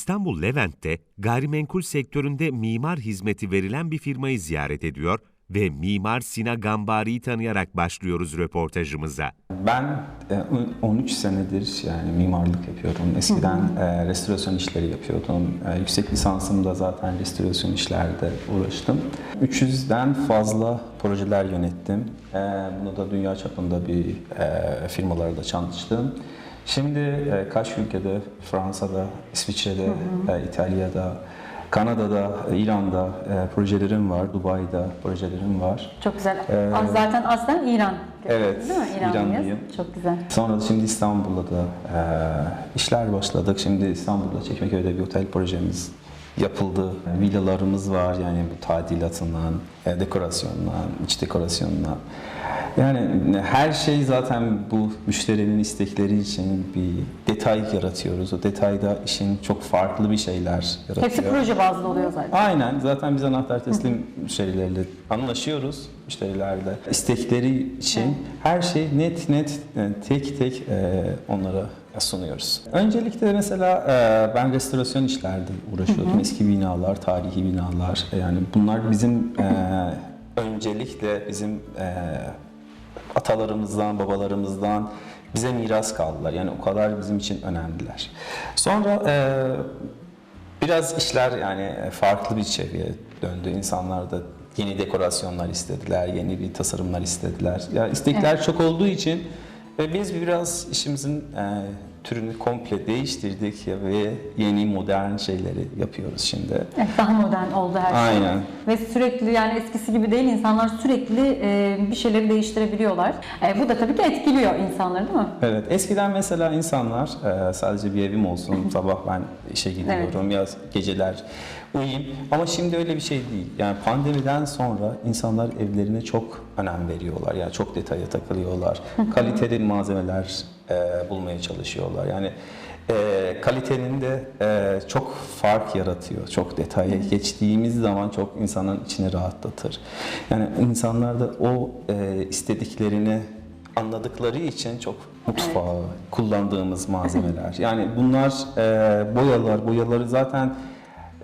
İstanbul Levent'te gayrimenkul sektöründe mimar hizmeti verilen bir firmayı ziyaret ediyor ve Mimar Sina Gambari'yi tanıyarak başlıyoruz röportajımıza. Ben e, 13 senedir yani mimarlık yapıyorum. Eskiden e, restorasyon işleri yapıyordum. E, Yüksek lisansımda zaten restorasyon işlerde uğraştım. 300'den fazla projeler yönettim. E, Bunu da dünya çapında bir e, firmalarda çalıştım. Şimdi e, kaç ülkede, Fransa'da, İsviçre'de, e, İtalya'da, Kanada'da, İran'da e, projelerim var, Dubai'de projelerim var. Çok güzel. Az- Zaten aslen İran. Evet, Değil mi? İranlıyız. İranlıyım. Çok güzel. Sonra şimdi İstanbul'da da e, işler başladık. Şimdi İstanbul'da Çekmeköy'de bir otel projemiz yapıldı. Villalarımız var yani bu tadilatından, e, dekorasyondan, iç dekorasyondan. Yani her şey zaten bu müşterinin istekleri için bir detay yaratıyoruz. O detayda işin çok farklı bir şeyler yaratıyor. Hepsi proje bazlı oluyor zaten. Aynen. Zaten biz anahtar teslim müşterilerle anlaşıyoruz. Müşterilerle istekleri için her şey net net e, tek tek e, onlara sunuyoruz. Öncelikle mesela e, ben restorasyon işlerde uğraşıyordum. Eski binalar, tarihi binalar. Yani bunlar bizim e, öncelikle bizim e, atalarımızdan, babalarımızdan bize miras kaldılar. Yani o kadar bizim için önemliler. Sonra e, biraz işler yani farklı bir çevreye döndü. İnsanlar da yeni dekorasyonlar istediler, yeni bir tasarımlar istediler. Ya istekler çok olduğu için ve biz biraz işimizin e, türünü komple değiştirdik ve yeni modern şeyleri yapıyoruz şimdi. Evet, daha modern oldu her şey. Aynen. Ve sürekli yani eskisi gibi değil insanlar sürekli e, bir şeyleri değiştirebiliyorlar. E, bu da tabii ki etkiliyor insanları değil mi? Evet, eskiden mesela insanlar e, sadece bir evim olsun, sabah ben işe gidiyorum ya geceler uyuyayım. Ama şimdi öyle bir şey değil. Yani pandemiden sonra insanlar evlerine çok önem veriyorlar. Yani çok detaya takılıyorlar. Kaliteli malzemeler e, bulmaya çalışıyorlar. Yani e, kalitenin de e, çok fark yaratıyor. Çok detaya geçtiğimiz zaman çok insanın içini rahatlatır. Yani insanlar da o e, istediklerini anladıkları için çok mutfağa kullandığımız malzemeler. Yani bunlar e, boyalar, boyaları zaten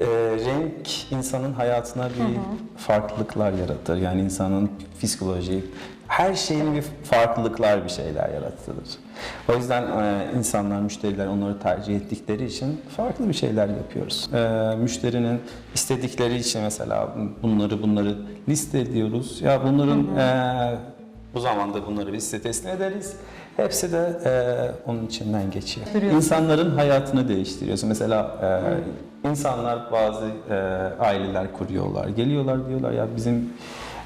e, renk insanın hayatına bir farklılıklar yaratır. Yani insanın psikolojik her şeyin bir farklılıklar bir şeyler yaratılır. O yüzden e, insanlar, müşteriler onları tercih ettikleri için farklı bir şeyler yapıyoruz. E, müşterinin istedikleri için mesela bunları bunları liste ediyoruz. Ya bunların e, bu zamanda bunları biz size teslim ederiz. Hepsi de e, onun içinden geçiyor. İnsanların hayatını değiştiriyorsun. Mesela e, insanlar bazı e, aileler kuruyorlar. Geliyorlar diyorlar ya bizim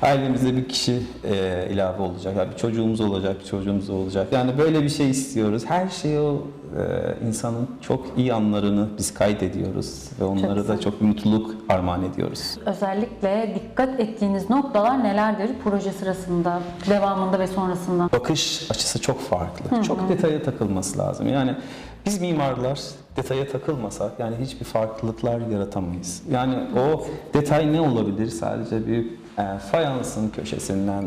ailemizde bir kişi e, ilave olacak. Bir çocuğumuz olacak, bir çocuğumuz olacak. Yani böyle bir şey istiyoruz. Her şeyi o e, insanın çok iyi anlarını biz kaydediyoruz ve onlara da çok mutluluk armağan ediyoruz. Özellikle dikkat ettiğiniz noktalar nelerdir proje sırasında, devamında ve sonrasında? bakış açısı çok farklı. Çok detaya takılması lazım. Yani biz mimarlar detaya takılmasak yani hiçbir farklılıklar yaratamayız. Yani o detay ne olabilir? Sadece bir e, fayansın köşesinden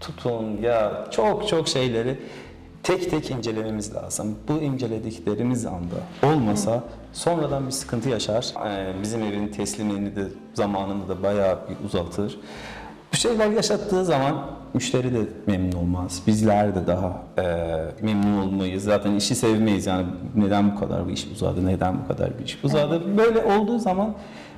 tutun ya çok çok şeyleri tek tek incelememiz lazım. Bu incelediklerimiz anda olmasa sonradan bir sıkıntı yaşar. E, bizim evin teslimini de zamanını da bayağı bir uzatır. Bu şeyler yaşattığı zaman müşteri de memnun olmaz. Bizler de daha e, memnun olmayız. Zaten işi sevmeyiz. Yani neden bu kadar bu iş uzadı, neden bu kadar bir iş uzadı. Böyle olduğu zaman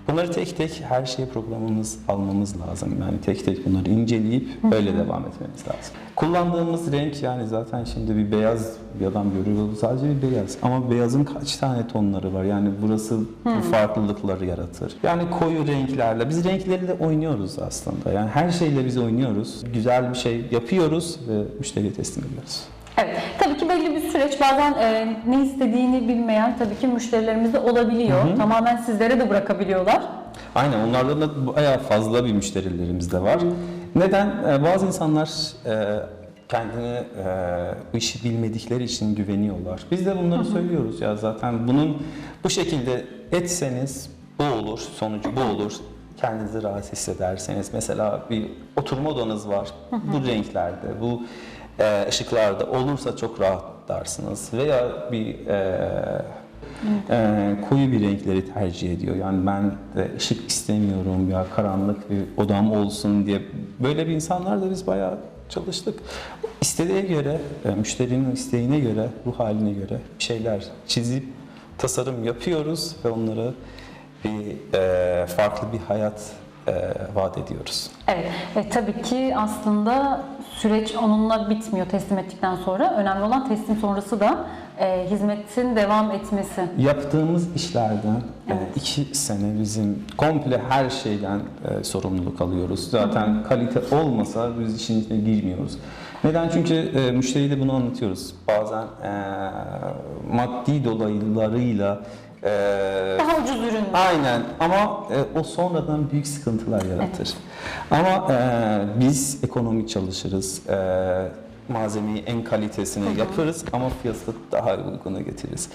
bunları tek tek her şeyi programımız almamız lazım. Yani tek tek bunları inceleyip öyle devam etmemiz lazım. Kullandığımız renk yani zaten şimdi bir beyaz bir adam görüyor. Sadece bir beyaz. Ama beyazın kaç tane tonları var? Yani burası bu farklılıkları yaratır. Yani koyu renklerle. Biz renkleri de oynuyoruz aslında. Yani her şeyle biz oynuyoruz. Güzel bir şey yapıyoruz ve müşteriye teslim ediyoruz. Evet, tabii ki bir süreç bazen e, ne istediğini bilmeyen tabii ki müşterilerimiz de olabiliyor. Tamamen sizlere de bırakabiliyorlar. Aynen onlardan da bayağı fazla bir müşterilerimiz de var. Neden? Ee, Bazı insanlar e, kendini e, bu işi bilmedikleri için güveniyorlar. Biz de bunları söylüyoruz ya zaten bunun bu şekilde etseniz bu olur, sonucu bu olur. Kendinizi rahat hissederseniz mesela bir oturma odanız var bu renklerde, bu e, ışıklarda olursa çok rahatlarsınız veya bir e, Ee, koyu bir renkleri tercih ediyor. Yani ben de ışık istemiyorum ya karanlık bir odam olsun diye. Böyle bir insanlarla biz bayağı çalıştık. İstediğe göre, e, müşterinin isteğine göre, ruh haline göre bir şeyler çizip tasarım yapıyoruz ve onlara bir e, farklı bir hayat e, vaat ediyoruz. Evet, e, tabii ki aslında süreç onunla bitmiyor teslim ettikten sonra. Önemli olan teslim sonrası da e, hizmetin devam etmesi. Yaptığımız işlerden e, iki sene bizim komple her şeyden e, sorumluluk alıyoruz. Zaten kalite olmasa biz işin içine girmiyoruz. Neden? Çünkü e, müşteriye de bunu anlatıyoruz. Bazen e, maddi dolaylarıyla e, Daha ucuz ürün. Aynen ama e, o sonradan büyük sıkıntılar yaratır. Ama e, biz ekonomi çalışırız. E, malzemeyi en kalitesini yaparız ama fiyatı daha uyguna getiririz.